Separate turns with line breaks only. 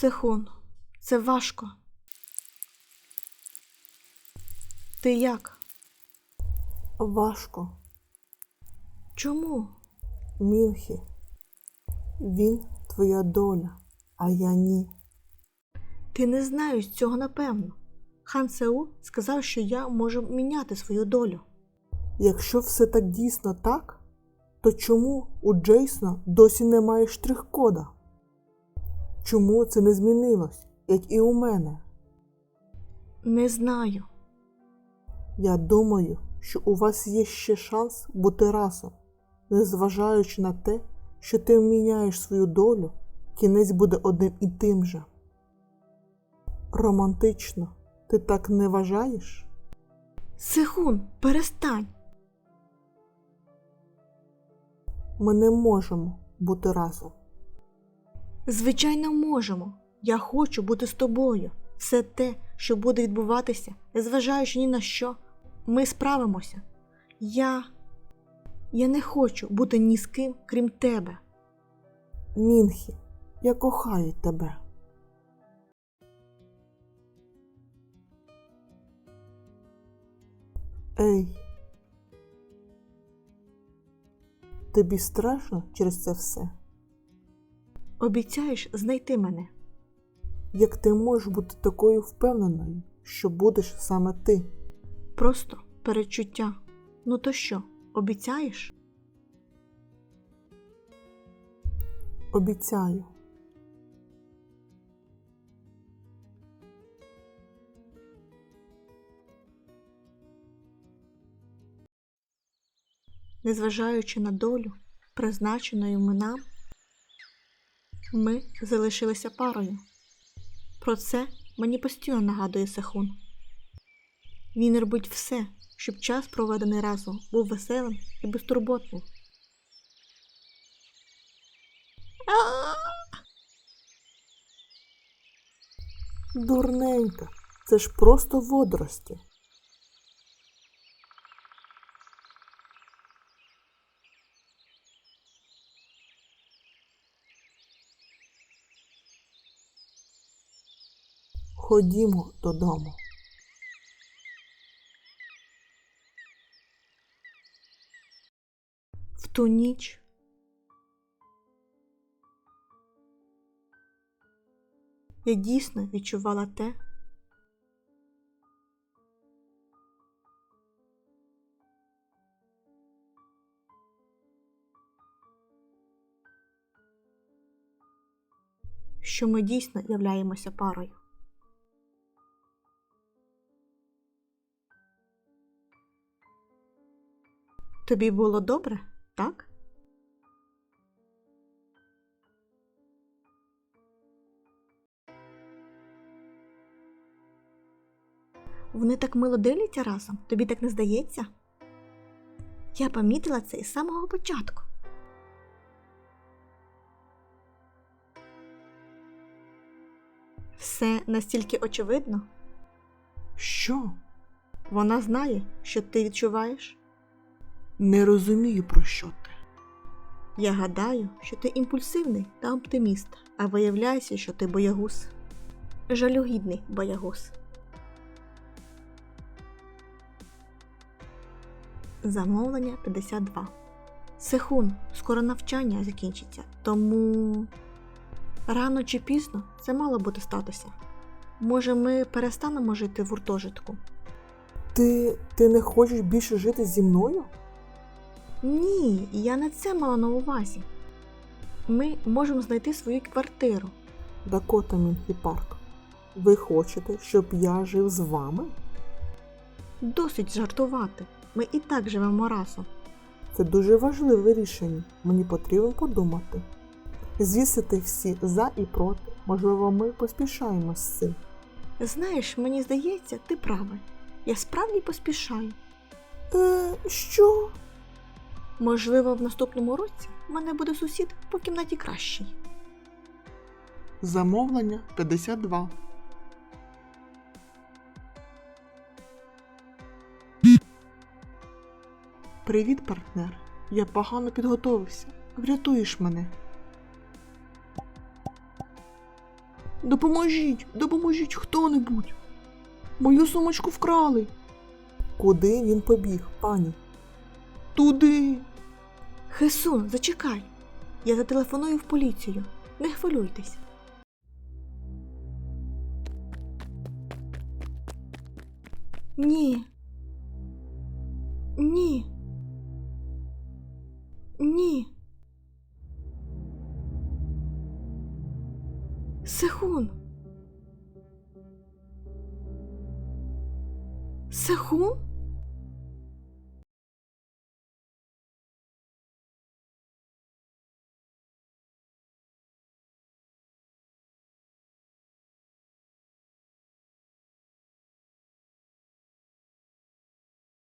Сихун, це важко. Ти як?
Важко.
Чому?
Мінхі. Він твоя доля, а я ні.
Ти не знаєш цього напевно. Хан Сеу сказав, що я можу міняти свою долю.
Якщо все так дійсно так, то чому у Джейсона досі немає штрих-кода? Чому це не змінилось, як і у мене?
Не знаю.
Я думаю, що у вас є ще шанс бути разом, незважаючи на те, що ти міняєш свою долю, кінець буде одним і тим же. Романтично, ти так не вважаєш?
Сихун, перестань.
Ми не можемо бути разом.
Звичайно, можемо. Я хочу бути з тобою. Все те, що буде відбуватися, незважаючи ні на що, ми справимося. Я. Я не хочу бути ні з ким, крім тебе.
Мінхі, я кохаю тебе. Ей. Тобі страшно через це все?
Обіцяєш знайти мене.
Як ти можеш бути такою впевненою, що будеш саме ти?
Просто перечуття. Ну то що, обіцяєш?
Обіцяю.
Незважаючи на долю, призначеною ми нам, ми залишилися парою. Про це мені постійно нагадує Сахун. Він робить все, щоб час, проведений разом, був веселим і безтурботним.
Дурненька, це ж просто водорості. Ходімо додому.
В ту ніч я дійсно відчувала те, що ми дійсно являємося парою. Тобі було добре, так? Вони так мило дивляться разом, тобі так не здається? Я помітила це із самого початку. Все настільки очевидно.
Що?
Вона знає, що ти відчуваєш.
Не розумію, про що ти.
Я гадаю, що ти імпульсивний та оптиміст, а виявляється, що ти боягуз. Жалюгідний боягуз. Замовлення 52. Сихун, скоро навчання закінчиться, тому рано чи пізно це мало бути статися. Може, ми перестанемо жити в гуртожитку?
Ти, ти не хочеш більше жити зі мною?
Ні, я не це мала на увазі. Ми можемо знайти свою квартиру.
Дакота Мінхі Парк. Ви хочете, щоб я жив з вами?
Досить жартувати. Ми і так живемо разом.
Це дуже важливе рішення. Мені потрібно подумати. Звісити всі за і проти. Можливо, ми поспішаємо з цим.
Знаєш, мені здається, ти правий. Я справді поспішаю.
Е, що?
Можливо, в наступному році в мене буде сусід по кімнаті кращий.
Замовлення 52. Привіт, партнер. Я погано підготовився. Врятуєш мене. Допоможіть, допоможіть хто-небудь. Мою сумочку вкрали.
Куди він побіг, пані?
Туди.
Хесун, зачекай. Я зателефоную в поліцію. Не хвилюйтесь. Ні. Ні. Ні. Сехун. Сехун?